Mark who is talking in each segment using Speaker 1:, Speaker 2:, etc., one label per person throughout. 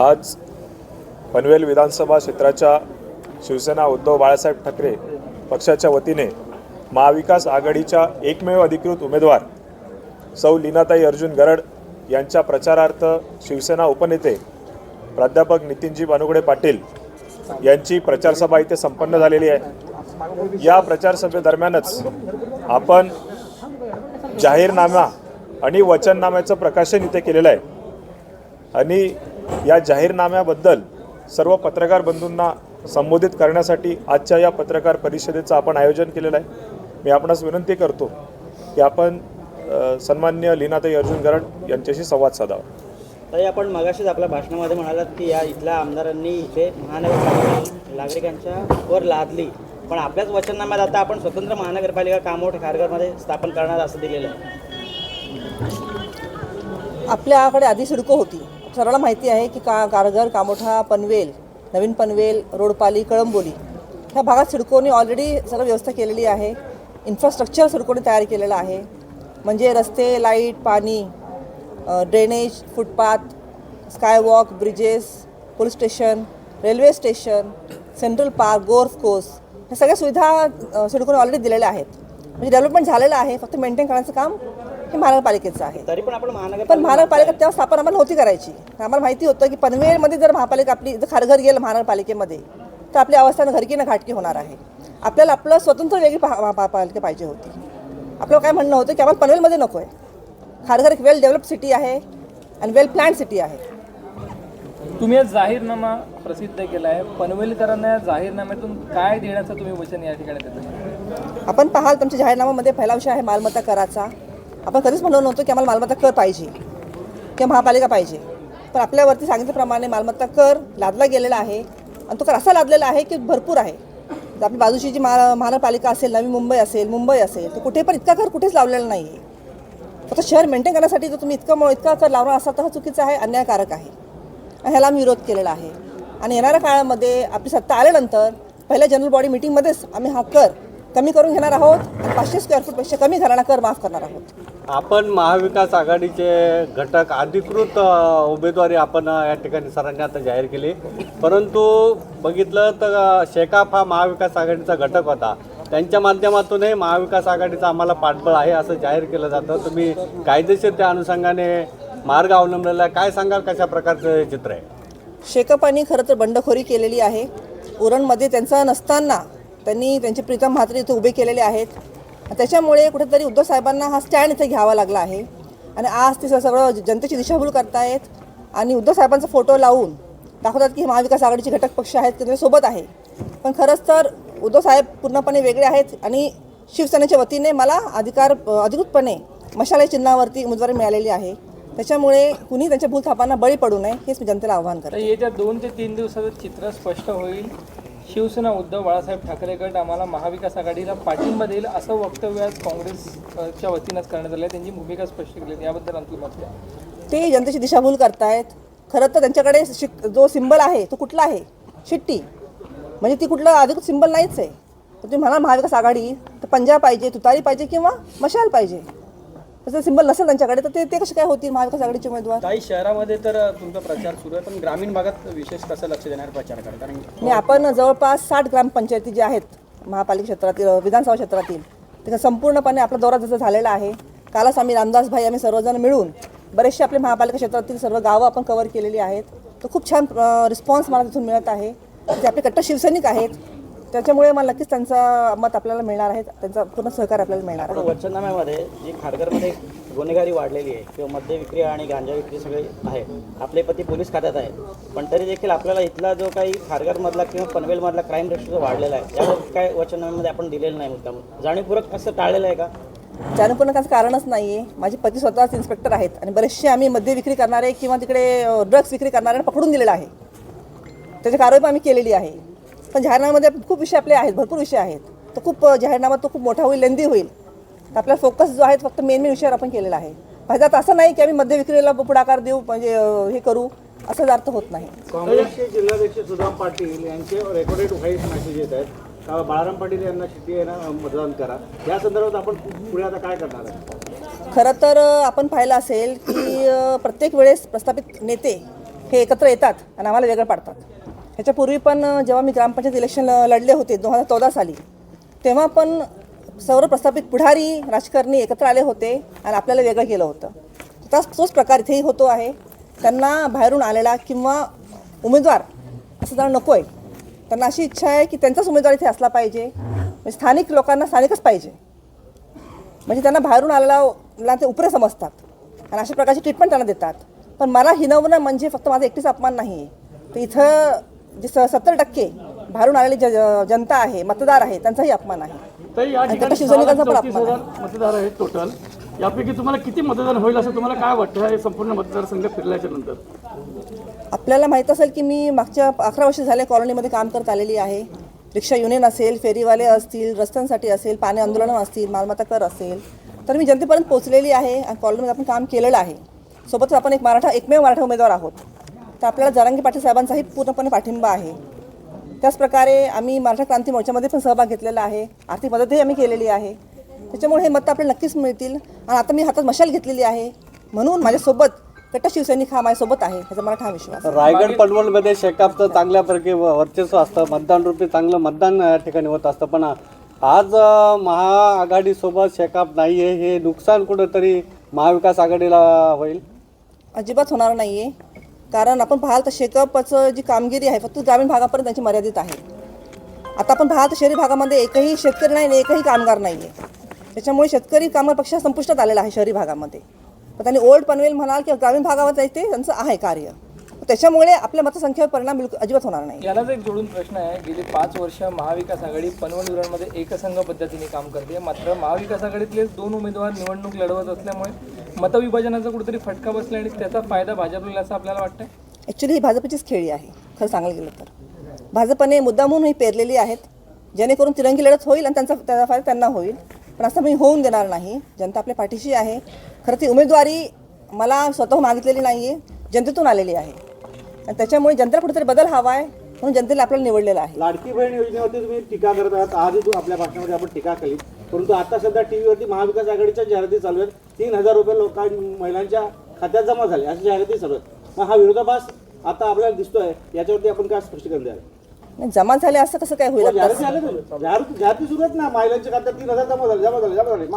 Speaker 1: आज पनवेल विधानसभा क्षेत्राच्या शिवसेना उद्धव बाळासाहेब ठाकरे पक्षाच्या वतीने महाविकास आघाडीच्या एकमेव अधिकृत उमेदवार सौ लीनाताई अर्जुन गरड यांच्या प्रचारार्थ शिवसेना उपनेते प्राध्यापक नितीनजी बानुगडे पाटील यांची प्रचारसभा इथे संपन्न झालेली आहे. या प्रचारसभेदरम्यानच आपण जाहीरनामा आणि वचननाम्याचं प्रकाशन इथे केलेलं आहे. आणि या जाहीरनाम्याबद्दल सर्व पत्रकार बंधूंना संबोधित करण्यासाठी आजच्या या पत्रकार परिषदेचं आपण आयोजन केलेलं आहे. मी आपणास विनंती करतो की आपण सन्मान्य लीनाताई अर्जुन गरड यांच्याशी संवाद साधावा.
Speaker 2: तरी आपण मगाशीच आपल्या भाषणामध्ये म्हणालात की या इथल्या आमदारांनी इथे महानगरपालिका नागरिकांच्या वर लादली. पण आपल्याच वचननाम्यात आता आपण स्वतंत्र महानगरपालिका कामोठ खारघरमध्ये स्थापन करणार असं दिलेलं आहे.
Speaker 3: आपल्याकडे आधी सिडको होती. सर्वांना माहिती आहे की का कारगर कामोठा पनवेल नवीन पनवेल रोडपाली कळंबोली ह्या भागात सिडकोने ऑलरेडी सर्व व्यवस्था केलेली आहे. इन्फ्रास्ट्रक्चर सिडकोने तयार केलेलं आहे. म्हणजे रस्ते लाइट पाणी drainage footpath skywalk bridges police station railway station central park golf course ह्या सगळ्या सुविधा सिडकोने ऑलरेडी दिलेल्या आहेत. म्हणजे डेव्हलपमेंट झालेलं आहे. फक्त मेंटेन करण्याचं काम हे महानगरपालिकेचं आहे.
Speaker 2: तरी पण आपण
Speaker 3: पण
Speaker 2: महानगरपालिका
Speaker 3: तेव्हा स्थापना आम्हाला नव्हती करायची. आम्हाला माहिती होतं की पनवेलमध्ये जर महापालिका आपली जर खारघर गेलं महानगरपालिकेमध्ये तर आपली अवस्था ना घरकी ना घाटकी होणार आहे. आपल्याला आपलं स्वतंत्र वेगळी महापालिका पाहिजे होती. आपलं काय म्हणणं होतं की आम्हाला पनवेलमध्ये नको आहे. खारघर एक वेल डेव्हलप सिटी आहे आणि वेल प्लॅन सिटी आहे.
Speaker 4: तुम्ही आज जाहीरनामा प्रसिद्ध केला आहे. पनवेलकरांना या जाहीरनाम्यातून काय देण्याचं तुम्ही वचन या ठिकाणी देता?
Speaker 3: आपण पाहाल तुमच्या जाहीरनाम्यामध्ये पहिला विषय आहे मालमत्ता कराचा. आपण कधीच म्हणलो नव्हतो की आम्हाला मालमत्ता कर पाहिजे किंवा महापालिका पाहिजे. पण आपल्यावरती सांगितल्याप्रमाणे मालमत्ता कर लादला गेलेला आहे. आणि तो कर असा लादलेला आहे की भरपूर आहे. जर आपली बाजूची जी महा महानगरपालिका असेल नवी मुंबई असेल मुंबई असेल तर कुठे पण इतका कर कुठेच लावलेला नाही आहे फक्त शहर मेंटेन करण्यासाठी जर तुम्ही इतकं इतका कर लावणार असाल तर हा चुकीचा आहे अन्यायकारक आहे. ह्याला आम्ही विरोध केलेला आहे. आणि येणाऱ्या काळामध्ये आपली सत्ता आल्यानंतर पहिल्या जनरल बॉडी मिटिंगमध्येच आम्ही हा कर कमी करून घेणार आहोत पाचशे स्क्वेअर फूटपेक्षा कमी घरांना कर माफ करणार आहोत.
Speaker 5: आपण महाविकास आघाडीचे घटक अधिकृत उमेदवारी आपण या ठिकाणी सरांनी आता जाहीर केली. परंतु बघितलं तर अ, शेकाप हा महाविकास आघाडीचा घटक होता. त्यांच्या माध्यमातूनही महाविकास आघाडीचं आम्हाला पाठबळ आहे असं जाहीर केलं जातं. तुम्ही कायदेशीर त्या अनुषंगाने मार्ग अवलंबलेला आहे. काय सांगाल? कशा प्रकारचं चित्र आहे?
Speaker 3: शेकपांनी खरं तर बंडखोरी केलेली आहे. उरणमध्ये त्यांचा नसताना त्यांनी त्यांचे प्रीतम म्हात्रे इथे उभे केलेले आहेत. त्याच्यामुळे कुठेतरी उद्धव साहेबांना हा स्टँड इथे घ्यावा लागला आहे. आणि आज ते सगळं जनतेची दिशाभूल करतायत. आणि उद्धव साहेबांचा फोटो लावून दाखवतात की महाविकास आघाडीचे घटक पक्ष आहेत त्यांच्यासोबत सोबत आहे. पण खरंच तर उद्धव साहेब पूर्णपणे वेगळे आहेत आणि शिवसेनेच्या वतीने मला अधिकार अधिकृतपणे मशाला चिन्हावरती उमेदवारी मिळालेली आहे. त्याच्यामुळे कुणी त्यांच्या भूलथापांना बळी पडू नये हेच मी जनतेला आव्हान करते.
Speaker 4: येत्या दोन ते तीन दिवसाचं चित्र स्पष्ट होईल. शिवसेना उद्धव बाळासाहेब ठाकरे गट आम्हाला महाविकास आघाडीला पाठिंबा देईल असं वक्तव्य आज काँग्रेसच्या वतीनंच करण्यात आलं आहे त्यांची भूमिका स्पष्ट केली आहे. याबद्दल अंतिम मत द्या.
Speaker 3: ते जनतेची दिशाभूल करतायत. खरं तर त्यांच्याकडे शिक जो सिंबल आहे तो कुठला आहे? शिट्टी. म्हणजे ती कुठलं अधिकृत सिंबल नाहीच आहे. तर तुम्ही म्हणा महाविकास आघाडी तर पंजाब पाहिजे तुतारी पाहिजे किंवा मशाल पाहिजे? तसं सिंबल नसेल त्यांच्याकडे तर ते ते कसे काय होतील महाविकास आघाडीचे उमेदवार?
Speaker 6: काही शहरामध्ये तर तुमचा प्रचार सुरू आहे पण ग्रामीण भागात विशेष कसं लक्ष देणार प्रचाराकडे? कारण
Speaker 3: आणि आपण जवळपास साठ ग्रामपंचायती ज्या आहेत महापालिका क्षेत्रातील विधानसभा क्षेत्रातील त्याचा संपूर्णपणे आपला दौरा जसा झालेला आहे कालच आम्ही रामदास भाई आम्ही सर्वजण मिळून बरेचसे आपले महापालिका क्षेत्रातील सर्व गावं आपण कव्हर केलेली आहेत. तर खूप छान रिस्पॉन्स मला तिथून मिळत आहे. ते आपले कट्टर शिवसैनिक आहेत. त्याच्यामुळे मला नक्कीच त्यांचा मत आपल्याला मिळणार आहे. त्यांचा पूर्ण सहकार आपल्याला मिळणार आहे.
Speaker 2: वचननाम्यामध्ये जी खारघरमध्ये गुन्हेगारी वाढलेली आहे किंवा मद्य विक्री आणि गांजा विक्री सगळे आहे आपले पती पोलीस खात्यात आहेत. पण तरी देखील आपल्याला इथला जो काही खारघरमधला किंवा पनवेलमधला क्राईम रेशो जो वाढलेला आहे त्यावर काय वचननाम्यामध्ये आपण दिलेलं नाही मुद्दाम. जाणीवपूर्वक असं टाळलेलं आहे का?
Speaker 3: जाणून त्याचं कारणच नाही आहे माझे पती स्वतःच इन्स्पेक्टर आहेत आणि बरेचसे आम्ही मद्य विक्री करणारे किंवा तिकडे ड्रग्स विक्री करणारे पकडून दिलेलं आहे. त्याची कारवाई पण आम्ही केलेली आहे. पण जाहीरनाम्यामध्ये खूप विषय आपले आहेत भरपूर विषय आहेत. तर खूप जाहीरनामा तो खूप मोठा होईल लेंदी होईल. तर आपला फोकस जो आहे फक्त मेन मेन विषयावर आपण केलेला आहे. आता असं नाही की आम्ही मद्य विक्रीला पुढाकार देऊ म्हणजे हे करू असं अर्थ होत नाही.
Speaker 5: काँग्रेसचे जिल्हाध्यक्ष सुदाम पाटील यांचे रेकॉर्डेड व्हाईस मेसेज येत आहेत. बाळाराम पाटील यांना यांना मतदान करा. या संदर्भात आपण पुढे आता काय करणार आहे
Speaker 3: खरं तर आपण पाहिलं असेल की प्रत्येक वेळेस प्रस्थापित नेते हे एकत्र येतात आणि आम्हाला वेगळं पाडतात. ह्याच्यापूर्वी पण जेव्हा मी ग्रामपंचायत इलेक्शन लढले होते दोन हजार चौदा साली तेव्हा पण सर्व प्रस्थापित पुढारी राजकारणी एकत्र आले होते आणि आपल्याला वेगळं केलं होतं. तसाच तोच प्रकार इथेही होतो आहे. त्यांना बाहेरून आलेला किंवा उमेदवार असं जाणं नको आहे त्यांना अशी इच्छा आहे की त्यांचाच उमेदवार इथे असला पाहिजे. म्हणजे स्थानिक लोकांना स्थानिकच पाहिजे. म्हणजे त्यांना बाहेरून आलेला ते उपरे समजतात. आणि अशा प्रकारची ट्रीटमेंट त्यांना देतात. पण मला हिनवणं म्हणजे फक्त माझा एकटीच अपमान नाही आहे तर इथं जे स सत्तर टक्के बाहेरून आलेली ज जनता आहे मतदार आहे त्यांचाही अपमान आहे. आणि त्याचा शिवसैनिकांचा पण अपमान
Speaker 7: मतदार आहेत टोटल यापैकी तुम्हाला किती मतदान होईल असं तुम्हाला काय वाटतं? हे संपूर्ण मतदारसंघ फिरल्याच्या नंतर.
Speaker 3: आपल्याला माहीत असेल की मी मागच्या अकरा वर्ष झाले कॉलनीमध्ये काम करत आलेली आहे. रिक्षा युनियन असेल फेरीवाले असतील रस्त्यांसाठी असेल पाणी आंदोलनं असतील मालमत्ता कर असेल तर मी जनतेपर्यंत पोहोचलेली आहे आणि कॉलनीमध्ये आपण काम केलेलं आहे. सोबतच आपण एक मराठा एकमेव मराठा उमेदवार आहोत. तर आपल्याला जरांगी पाटील साहेबांचाही पूर्णपणे पाठिंबा आहे. त्याचप्रकारे आम्ही मराठा क्रांती मोर्चामध्ये पण सहभाग घेतलेला आहे. आर्थिक मदतही आम्ही केलेली आहे. त्याच्यामुळे हे मतं आपल्याला नक्कीच मिळतील. आणि आता मी हातात मशाल घेतलेली आहे. म्हणून माझ्यासोबत कट्टर शिवसैनिक हा माझ्यासोबत आहे. ह्याचा मला ठाम विश्वास.
Speaker 5: रायगड पनवलमध्ये शेकापचं चांगल्यापैकी व- वर्चस्व असतं. मतदान रूपी चांगलं मतदान या ठिकाणी होत असतं. पण आज महाआघाडीसोबत शेकाप नाही आहे हे नुकसान कुठंतरी महाविकास आघाडीला होईल?
Speaker 3: अजिबात होणार नाही आहे कारण आपण पाहाल तर शेकअपचं जी कामगिरी आहे फक्त ग्रामीण भागापर्यंत त्यांची मर्यादित आहे. आता आपण पाहाल तर शहरी भागामध्ये एकही शेतकरी नाही आणि एकही कामगार नाही आहे त्याच्यामुळे शेतकरी कामगार संपुष्टात आलेला आहे शहरी भागामध्ये. पण त्यांनी ओल्ड पनवेल म्हणाल किंवा ग्रामीण भागावर ते त्यांचं आहे कार्य. त्याच्यामुळे आपल्या मतसंख्येवर परिणाम बिलकुल अजिबात होणार नाही.
Speaker 4: यालाच एक जोडून प्रश्न आहे. गेली पाच वर्ष महाविकास आघाडी पनवल विरांमध्ये एकसंघ पद्धतीने काम करते. मात्र महाविकास आघाडीतले दोन उमेदवार निवडणूक लढवत असल्यामुळे मतविभाजनाचा कुठेतरी फटका बसला आणि त्याचा फायदा भाजपला असं आपल्याला वाटतंय?
Speaker 3: ॲक्च्युली ही भाजपचीच खेळी आहे. खरं सांगायला गेलं तर. भाजपने मुद्दामून ही पेरलेली आहेत. जेणेकरून तिरंगी लढत होईल आणि त्यांचा त्याचा फायदा त्यांना होईल. पण असं मी होऊन देणार नाही. जनता आपल्या पाठीशी आहे. खरं ती उमेदवारी मला स्वतः मागितलेली नाही आहे जनतेतून आलेली आहे. आणि त्याच्यामुळे जनतेला कुठेतरी बदल हवा आहे म्हणून जनतेला आपल्याला निवडलेलं आहे.
Speaker 8: लाडकी बहीण योजनेवरती तुम्ही टीका करत आहात. आजही तू आपल्या भाषणामध्ये आपण टीका केली. परंतु आता सध्या टी व्हीवरती महाविकास आघाडीच्या जाहिराती चालू आहेत. तीन हजार रुपये लोकां महिलांच्या खात्यात जमा झाले अशा जाहिराती चालू आहेत. मग हा विरोधाभास आता आपल्याला दिसतोय याच्यावरती आपण काय स्पष्टीकरण द्याल?
Speaker 3: नाही, जमा झाले असं कसं काय होईल आता?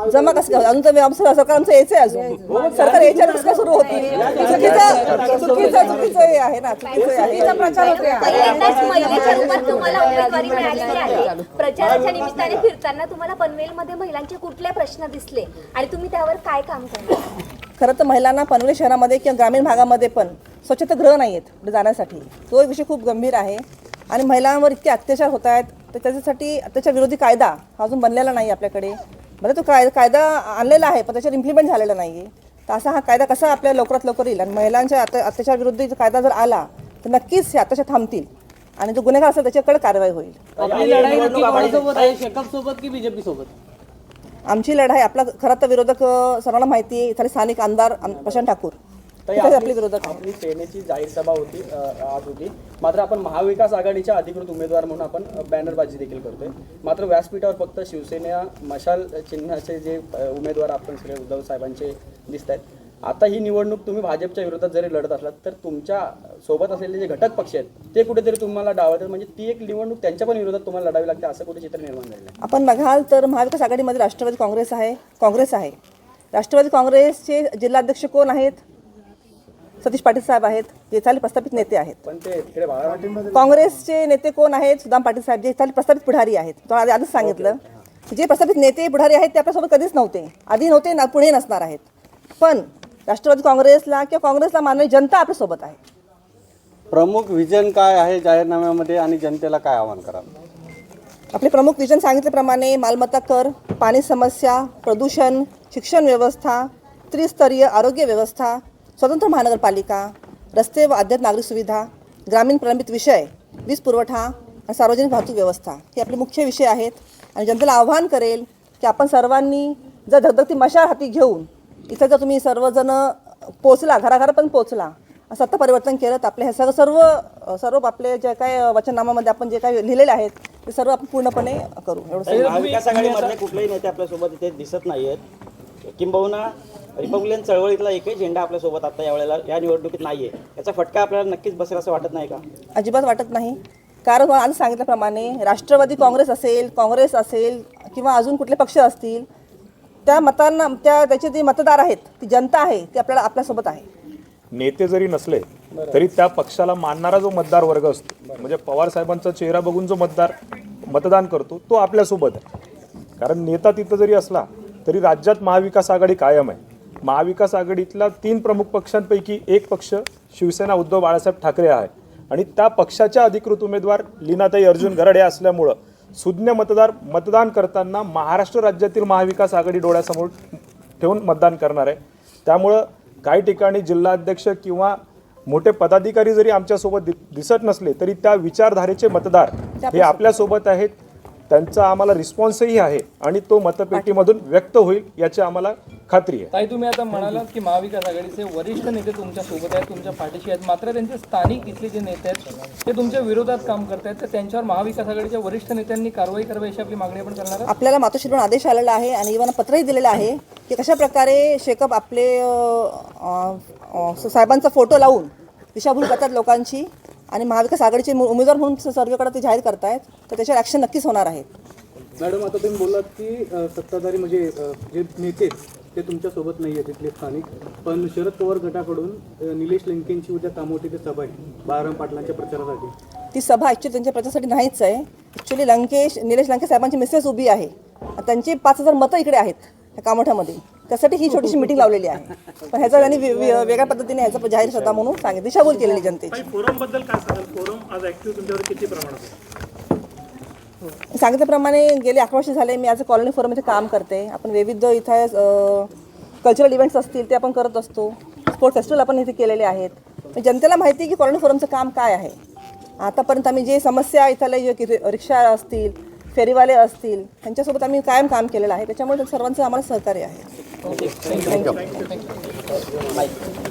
Speaker 8: जमा
Speaker 3: कसं काय? अजून तर आमचं सरकार आमचं यायचं आहे अजून सरकार यायच्या कसं काय सुरू होतील चुकीचं चुकीचं चुकीचं हे आहे ना चुकीचं आहे
Speaker 9: पहिल्यांदाच महिलेच्या रूपात तुम्हाला उमेदवारी मिळालेली आहे प्रचाराच्या निमित्ताने फिरताना तुम्हाला पनवेलमध्ये महिलांचे कुठले प्रश्न दिसले आणि तुम्ही त्यावर काय काम करणार
Speaker 3: खरं तर महिलांना पनवेल शहरामध्ये किंवा ग्रामीण भागामध्ये पण स्वच्छतागृह नाही आहेत जाण्यासाठी तो एक विषय खूप गंभीर आहे आणि महिलांवर इतके अत्याचार होत आहेत तर त्याच्यासाठी अत्याचार विरोधी कायदा हा अजून बनलेला नाही आपल्याकडे. म्हणजे तो कायदा कायदा आणलेला आहे पण त्याच्यावर इम्प्लिमेंट झालेला नाही. आहे तर असा हा कायदा कसा आपल्या लवकरात लवकर येईल? आणि महिलांच्या अत्या अत्याचार विरोधी कायदा जर आला तर नक्कीच हे अत्याचार थांबतील. आणि जो गुन्हेगार असेल त्याच्याकडे कारवाई होईल.
Speaker 2: आपली लढाई सोबत की बीजेपी सोबत?
Speaker 3: आमची लढाई आपला खरं तर विरोधक सर्वांना माहिती आहे. इथले स्थानिक आमदार आम- प्रशांत ठाकूर.
Speaker 6: तर
Speaker 3: आपले
Speaker 6: आपली सेनेची जाहीर सभा होती आज होती मात्र आपण महाविकास आघाडीच्या अधिकृत उमेदवार म्हणून आपण बॅनरबाजी देखील करतोय. मात्र व्यासपीठावर फक्त शिवसेना मशाल चिन्हाचे जे उमेदवार आपण सगळे उद्धव साहेबांचे दिसत आहेत आता ही निवडणूक तुम्ही भाजपच्या विरोधात जरी लढत असलात तर तुमच्यासोबत असलेले जे घटक पक्ष आहेत ते कुठेतरी तुम्हाला डावतात म्हणजे ती एक निवडणूक त्यांच्या पण विरोधात तुम्हाला लढावी लागते असं कुठे चित्र निर्माण झालेलं आहे?
Speaker 3: आपण बघाल तर महाविकास आघाडीमध्ये राष्ट्रवादी काँग्रेस आहे काँग्रेस आहे. राष्ट्रवादी काँग्रेसचे जिल्हाध्यक्ष कोण आहेत? सतीश पाटील साहेब आहेत जे इथले प्रस्थापित नेते आहेत.
Speaker 6: पण ते
Speaker 3: काँग्रेसचे नेते कोण आहेत? सुदाम पाटील साहेब जे इथले प्रस्थापित पुढारी आहेत. तो आधी आधीच सांगितलं की जे प्रस्थापित नेते पुढारी आहेत ते आपल्यासोबत कधीच नव्हते. आधी नव्हते ना पुढे नसणार आहेत. पण राष्ट्रवादी काँग्रेसला किंवा काँग्रेसला मानणारी जनता आपल्यासोबत आहे.
Speaker 5: प्रमुख विजन काय आहे जाहीरनाम्यामध्ये आणि जनतेला काय आवाहन कराल?
Speaker 3: आपले प्रमुख विजन सांगितल्याप्रमाणे मालमत्ता कर पाणी समस्या प्रदूषण शिक्षण व्यवस्था त्रिस्तरीय आरोग्य व्यवस्था स्वतंत्र महानगरपालिका रस्ते व अद्यत नागरिक सुविधा ग्रामीण प्रलंबित विषय वीज पुरवठा आणि सार्वजनिक वाहतूक व्यवस्था हे आपले मुख्य विषय आहेत. आणि जनतेला आव्हान करेल की आपण सर्वांनी जर धगधगती मशाल हाती घेऊन इथं जर तुम्ही सर्वजण पोचला घराघरापर्यंत पोचला सत्ता परिवर्तन केलं तर आपले हे सर्व सर्व सर्व आपले जे काय वचननामामध्ये आपण जे काही लिहिलेले आहेत ते सर्व आपण पूर्णपणे करू. एवढं
Speaker 2: कुठलेही नेते आपल्यासोबत इथे दिसत नाही आहेत किंबहुना रिपब्लिकन चळवळीतला एकही झेंडा आपल्यासोबत आता यावेळेला या निवडणुकीत नाही आहे याचा फटका आपल्याला नक्कीच बसेल असं वाटत नाही का?
Speaker 3: अजिबात वाटत नाही. कारण आज सांगितल्याप्रमाणे राष्ट्रवादी काँग्रेस असेल काँग्रेस असेल किंवा अजून कुठले पक्ष असतील त्या मतांना त्या त्याचे जे मतदार आहेत ती जनता आहे ती आपल्याला आपल्यासोबत आहे.
Speaker 1: नेते जरी नसले तरी त्या पक्षाला मानणारा जो मतदार वर्ग असतो म्हणजे पवार साहेबांचा चेहरा बघून जो मतदार मतदान करतो तो आपल्यासोबत आहे. कारण नेता तिथं जरी असला तरी राज्यात महाविकास आघाडी कायम आहे. महाविकास आघाडीतला तीन प्रमुख पक्षांपैकी एक पक्ष शिवसेना उद्धव बाळासाहेब ठाकरे आहे. आणि त्या पक्षाच्या अधिकृत उमेदवार लीनाताई अर्जुन गरडे असल्यामुळं सुज्ञ मतदार मतदान करताना महाराष्ट्र राज्यातील महाविकास आघाडी डोळ्यासमोर ठेवून मतदान करणार आहे. त्यामुळं काही ठिकाणी जिल्हाध्यक्ष किंवा मोठे पदाधिकारी जरी आमच्यासोबत दि दिसत नसले तरी त्या विचारधारेचे मतदार हे आपल्यासोबत आहेत. त्यांचा आम्हाला रिस्पॉन्सही आहे आणि तो मतपेटीमधून व्यक्त होईल याची आम्हाला खात्री आहे.
Speaker 4: ताई तुम्ही आता म्हणालात की महाविकास आघाडीचे वरिष्ठ नेते तुमच्यासोबत आहेत तुमच्या पाठीशी आहेत. मात्र त्यांचे स्थानिक इथले जे नेते आहेत ते तुमच्या विरोधात काम करत आहेत. तर त्यांच्यावर महाविकास आघाडीच्या वरिष्ठ नेत्यांनी कारवाई करावी अशी आपली मागणी आपण करणार
Speaker 3: आपल्याला मातोश्रीकडून आदेश आलेला आहे आणि इव्हन पत्रही दिलेलं आहे की कशा प्रकारे शेकअप आपले साहेबांचा फोटो लावून दिशाभूल करतात लोकांची. आणि महाविकास आघाडीचे उमे- उमेदवार म्हणून सर्वेकडे ते जाहीर करतायत तर त्याच्यावर ॲक्शन नक्कीच होणार आहे.
Speaker 10: मॅडम आता तुम्ही बोललात की सत्ताधारी म्हणजे जे नेते ते तुमच्यासोबत नाही आहेत तिथले स्थानिक. पण शरद पवार गटाकडून निलेश लंकेंची उद्या कामोठी ते सभा आहे बाळाराम पाटलांच्या प्रचारासाठी.
Speaker 3: ती सभा ॲक्च्युली त्यांच्या प्रचारासाठी नाहीच आहे. ॲक्च्युली लंकेश निलेश लंके साहेबांची मिसेस उभी आहे. त्यांची पाच हजार मतं इकडे आहेत. त्या कामोठ्यामध्ये. त्यासाठी ही छोटीशी मिटिंग लावलेली आहे. पण ह्याचा त्यांनी वेगळ्या पद्धतीने ह्याचा जाहीर सभा म्हणून सांगितलं. दिशाभूल केलेली जनतेची.
Speaker 7: फोरमबद्दल काय सांगाल? फोरम आज ऍक्टिव्ह तुमच्यावर किती प्रमाणात
Speaker 3: मी सांगितल्याप्रमाणे गेले अकरा वर्ष झाले मी अ कॉलनी फोरममध्ये काम करते. आपण विविध इथं कल्चरल इव्हेंट्स असतील ते आपण करत असतो. स्पोर्ट फेस्टिवल आपण इथे केलेले आहेत. जनतेला माहिती आहे की कॉलनी फोरमचं काम काय आहे. आतापर्यंत आम्ही जे समस्या इथले जे की रिक्षा असतील फेरीवाले असतील त्यांच्यासोबत आम्ही कायम काम केलेलं आहे. त्याच्यामुळे सर्वांचं आम्हाला सहकार्य आहे.
Speaker 2: माहिती